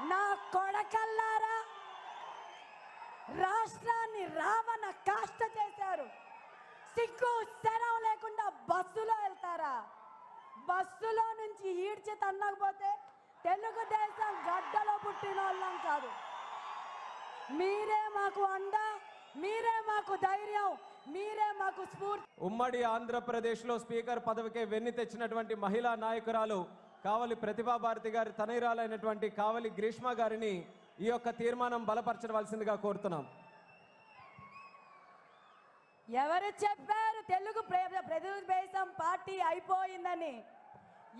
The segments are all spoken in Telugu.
నా కొడకల్లారా? రాష్ట్రాన్ని రావణ కాష్ట చేశారు. సిగ్గు శరం లేకుండా బస్సులో వెళ్తారా? బస్సులో నుంచి ఈడ్చి తన్నకపోతే తెలుగుదేశం గడ్డలో పుట్టిన వాళ్ళం కాదు. మీరే మాకు అండ మీరే మాకు ధైర్యం మీరే మాకు స్ఫూర్తి. ఉమ్మడి ఆంధ్రప్రదేశ్లో స్పీకర్ పదవికి వెన్ను తెచ్చినటువంటి మహిళా నాయకురాలు కావలి ప్రతిభా భారతి గారి తనయురాలైనటువంటి కావలి గ్రీష్మ గారిని ఈ యొక్క తీర్మానం బలపరచవలసిందిగా కోరుతున్నాం. ఎవరు చెప్పారు తెలుగు ప్ర- పార్టీ అయిపోయిందని?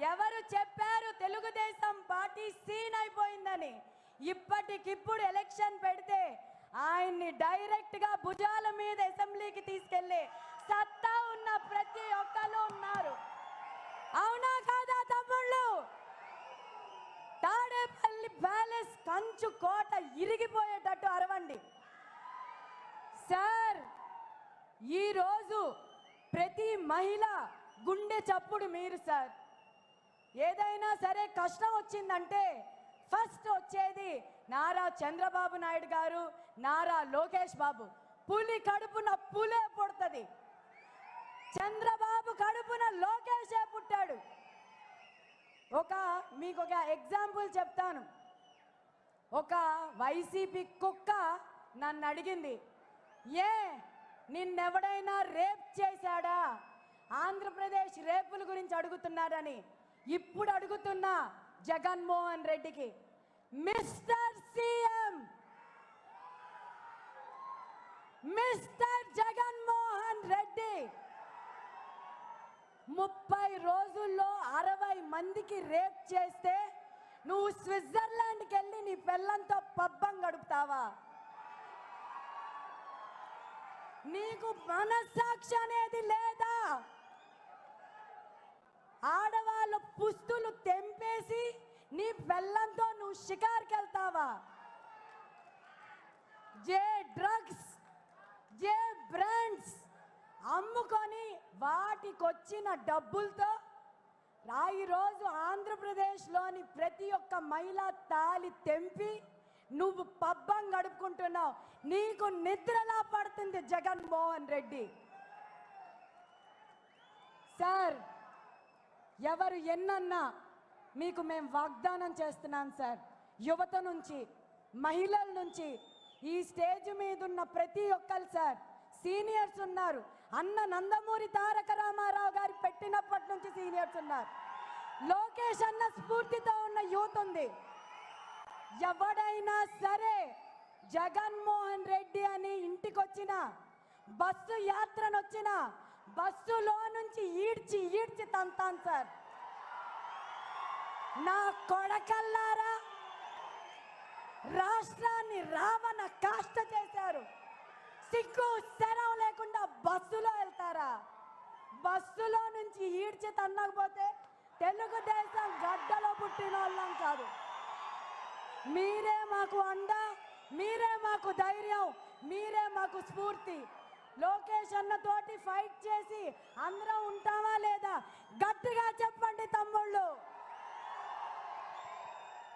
ఎవరు చెప్పారు తెలుగుదేశం పార్టీ సీన్ అయిపోయిందని? ఇప్పటికిప్పుడు ఎలక్షన్ పెడితే ఆయన్ని డైరెక్ట్గా భుజాల మీద అసెంబ్లీకి తీసుకెళ్ళి సత్తా ఉన్న ప్రతి ఒక్కరు ఉన్నారు. అవునా కాదా తమ్ముళ్ళు ప్యాలెస్ కంచు కోట ఇరిగిపోయేటట్టు అరవండి. సార్ ఈరోజు ప్రతి మహిళ గుండె చప్పుడు మీరు సార్. ఏదైనా సరే కష్టం వచ్చిందంటే ఫస్ట్ వచ్చేది నారా చంద్రబాబు నాయుడు గారు నారా లోకేష్ బాబు. పులి కడుపున పులే పుడుతుంది. చంద్రబాబు కడుపున లోకేషే పుట్టాడు. ఒక మీకు ఒక ఎగ్జాంపుల్ చెప్తాను. ఒక వైసీపీ కుక్క నన్ను అడిగింది ఏ నిన్నెవడైనా రేప్ చేశాడా? ఆంధ్రప్రదేశ్ రేపుల గురించి అడుగుతున్నాడని ఇప్పుడు అడుగుతున్నా జగన్మోహన్ రెడ్డికి. Mister CM mister Jaganmohan Reddy ముప్పై రోజుల్లో అరవై మందికి రేప్ చేస్తే నువ్వు స్విట్జర్లాండ్కి వెళ్ళి నీ పిల్లంతో పబ్బం గడుపుతావా? నీకు మనస్సాక్షి అనేది లేదా? ఆడవాళ్ళ పుస్తులు తెంపేసి నీ బెల్లంతో నువ్వు షికార్కి వెళ్తావా జే డ్రగ్స్ జే బ్రాండ్స్ అమ్ముకొని వాటికొచ్చిన డబ్బులతో రా ఈరోజు ఆంధ్రప్రదేశ్లోని ప్రతి ఒక్క మహిళ తాలి తెంపి నువ్వు పబ్బం గడుపుకుంటున్నావు. నీకు నిద్రలా పడుతుంది జగన్మోహన్ రెడ్డి. సార్ ఎవరు ఎన్నన్నా మీకు మేము వాగ్దానం చేస్తున్నాం సార్. యువత నుంచి మహిళల నుంచి ఈ స్టేజ్ మీద ఉన్న ప్రతి ఒక్కరు సార్. సీనియర్స్ ఉన్నారు అన్న నందమూరి తారక రామారావు గారు పెట్టినప్పటి నుంచి సీనియర్స్ ఉన్నారు. లోకేష్ అన్న స్ఫూర్తితో ఉన్న యూత్ ఉంది. ఎవడైనా సరే జగన్మోహన్ రెడ్డి అని ఇంటికొచ్చిన బస్సు యాత్రనొచ్చిన బస్సులో నుంచి ఈడ్చి ఈడ్చి తంతాను సార్. నా కొడకల్లారా రాష్ట్రాన్ని రావణ కాష్ట చేశారు. సిగ్గు శరం లేకుండా బస్సులో వెళ్తారా? బస్సులో నుంచి ఈడ్చి తన్నకపోతే తెలుగుదేశం గడ్డలో పుట్టిన వాళ్ళం కాదు. మీరే మాకు అండ మీరే మాకు ధైర్యం మీరే మాకు స్ఫూర్తి. లోకేష్ అన్న తోటి ఫైట్ చేసి అందరం ఉంటామా లేదా? గట్టిగా చెప్పండి తమ్ముళ్ళు.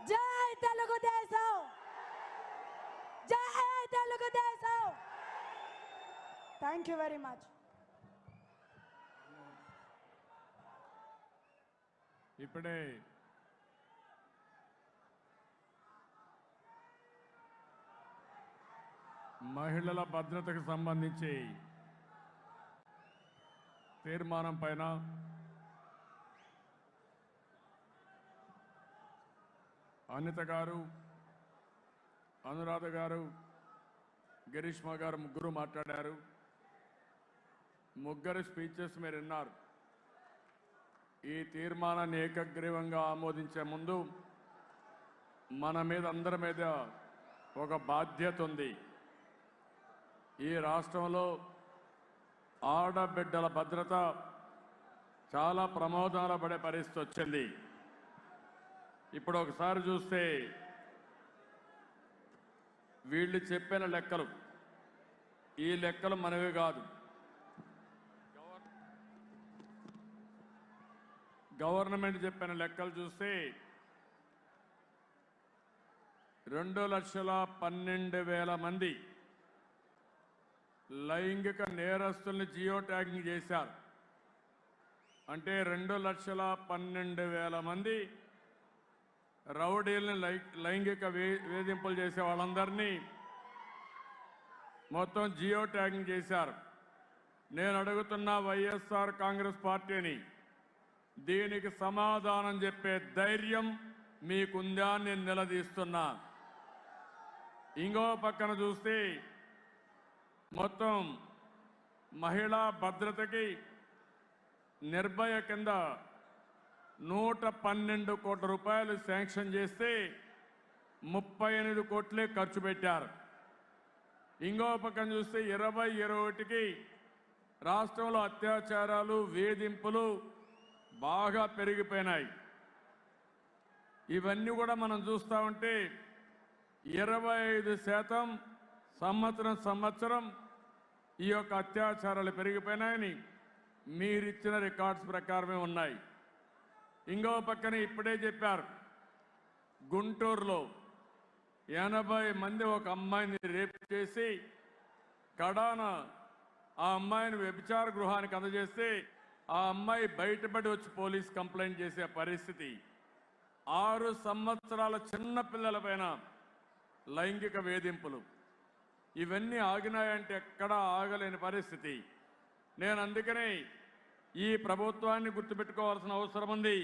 జై తెలుగుదేశం జై Telugudesam thank you very much ఇప్పుడే మహిళల భద్రతకు సంబంధించి తీర్మానం పైన అనిత గారు అనురాధ గారు గిరీష్మ గారు ముగ్గురు మాట్లాడారు. ముగ్గురు స్పీచెస్ మీరు విన్నారు. ఈ తీర్మానాన్ని ఏకగ్రీవంగా ఆమోదించే ముందు మన మీద అందరి మీద ఒక బాధ్యత ఉంది. ఈ రాష్ట్రంలో ఆడబిడ్డల భద్రత చాలా ప్రమోదాలు పడే పరిస్థితి వచ్చింది. ఇప్పుడు ఒకసారి చూస్తే వీళ్ళు చెప్పిన లెక్కలు. ఈ లెక్కలు మనవి కాదు. గవర్నమెంట్ చెప్పిన లెక్కలు చూస్తే రెండు లక్షల పన్నెండు వేల మంది లైంగిక నేరస్తుల్ని జియో ట్యాగింగ్ చేశారు. అంటే రెండు లక్షల పన్నెండు వేల మంది రౌడీల్ని లై లైంగిక వే వేధింపులు చేసే వాళ్ళందరినీ మొత్తం జియో ట్యాగింగ్ చేశారు. నేను అడుగుతున్న వైఎస్ఆర్ కాంగ్రెస్ పార్టీని దీనికి సమాధానం చెప్పే ధైర్యం మీకుందా నేను నిలదీస్తున్నా. ఇంకో పక్కన చూస్తే మొత్తం మహిళా భద్రతకి నిర్భయ కింద నూట పన్నెండు కోట్ల రూపాయలు శాంక్షన్ చేస్తే ముప్పై ఎనిమిది కోట్లే ఖర్చు పెట్టారు. ఇంకో పక్కన చూస్తే ఇరవై ఇరవై ఒకటికి రాష్ట్రంలో అత్యాచారాలు వేధింపులు బాగా పెరిగిపోయినాయి. ఇవన్నీ కూడా మనం చూస్తూ ఉంటే ఇరవై ఐదు శాతం సంవత్సరం సంవత్సరం ఈ యొక్క అత్యాచారాలు పెరిగిపోయినాయని మీరిచ్చిన రికార్డ్స్ ప్రకారమే ఉన్నాయి. ఇంకో పక్కన ఇప్పుడే చెప్పారు గుంటూరులో ఎనభై మంది ఒక అమ్మాయిని రేప్ చేసి కడాన ఆ అమ్మాయిని వ్యభిచార గృహానికి అందజేస్తే ఆ అమ్మాయి బయటపడి వచ్చి పోలీస్ కంప్లైంట్ చేసే పరిస్థితి. ఆరు సంవత్సరాల చిన్న పిల్లలపైన లైంగిక వేధింపులు. ఇవన్నీ ఆగినాయంటే ఎక్కడా ఆగలేని పరిస్థితి. నేను అందుకనే ఈ ప్రభుత్వాన్ని గుర్తుపెట్టుకోవాల్సిన అవసరం ఉంది.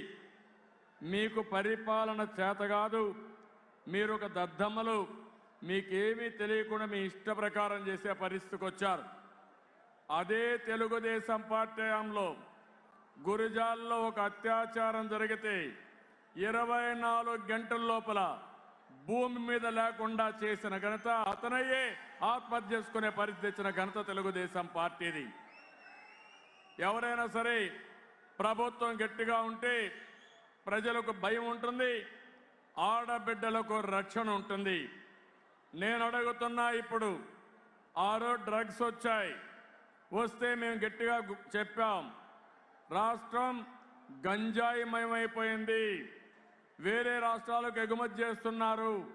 మీకు పరిపాలన చేత కాదు మీరు ఒక దద్దమ్మలు మీకేమీ తెలియకుండా మీ ఇష్ట ప్రకారం చేసే పరిస్థితికి వచ్చారు అదే తెలుగుదేశం పార్టీ గురిజాల్లో ఒక అత్యాచారం జరిగితే ఇరవై నాలుగు గంటల లోపల భూమి మీద లేకుండా చేసిన ఘనత అతనయ్యే ఆత్మహత్య చేసుకునే పరిస్థితి ఇచ్చిన ఘనత తెలుగుదేశం పార్టీది. ఎవరైనా సరే ప్రభుత్వం గట్టిగా ఉంటే ప్రజలకు భయం ఉంటుంది ఆడబిడ్డలకు రక్షణ ఉంటుంది. నేను అడుగుతున్నా ఇప్పుడు ఆరో డ్రగ్స్ వచ్చాయి. వస్తే మేము గట్టిగా చెప్పాం. రాష్ట్రం గంజాయిమయమైపోయింది. వేరే రాష్ట్రాలకు ఎగుమతి చేస్తున్నారు.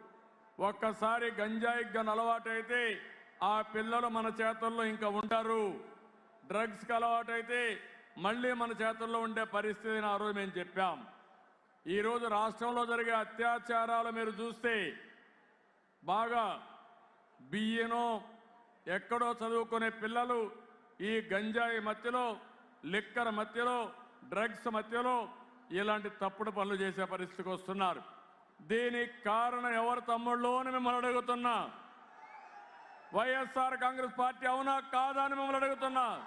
ఒక్కసారి గంజాయికి గన్ అలవాటైతే ఆ పిల్లలు మన చేతుల్లో ఇంకా ఉండరు. డ్రగ్స్కి అలవాటైతే మళ్ళీ మన చేతుల్లో ఉండే పరిస్థితిని ఆ రోజు మేము చెప్పాం. ఈరోజు రాష్ట్రంలో జరిగే అత్యాచారాలు మీరు చూస్తే బాగా బియ్యనో ఎక్కడో చదువుకునే పిల్లలు ఈ గంజాయి మధ్యలో లిక్కర్ మధ్యలో డ్రగ్స్ మధ్యలో ఇలాంటి తప్పుడు పనులు చేసే పరిస్థితికి వస్తున్నారు. దీనికి కారణం ఎవరు తమ్ముళ్ళు అని మిమ్మల్ని అడుగుతున్నా. వైఎస్ఆర్ కాంగ్రెస్ పార్టీ అవునా కాదా అని మిమ్మల్ని అడుగుతున్నా.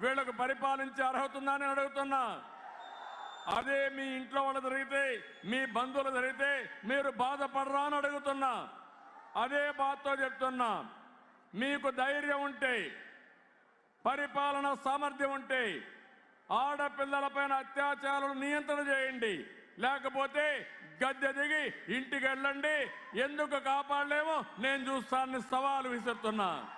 వీళ్ళకు పరిపాలించే అర్హత ఉందా అని అడుగుతున్నా. అదే మీ ఇంట్లో వాళ్ళు జరిగితే మీ బంధువులు జరిగితే మీరు బాధపడరా అని అడుగుతున్నా. అదే బాధతో చెప్తున్నా. మీకు ధైర్యం ఉంటే పరిపాలన సామర్థ్యం ఉంటే ఆడపిల్లలపైన అత్యాచారాలు నియంత్రణ చేయండి. లేకపోతే గద్దె దిగి ఇంటికి వెళ్ళండి. ఎందుకు కాపాడలేమో నేను చూస్తానని సవాలు విసురుతున్నా.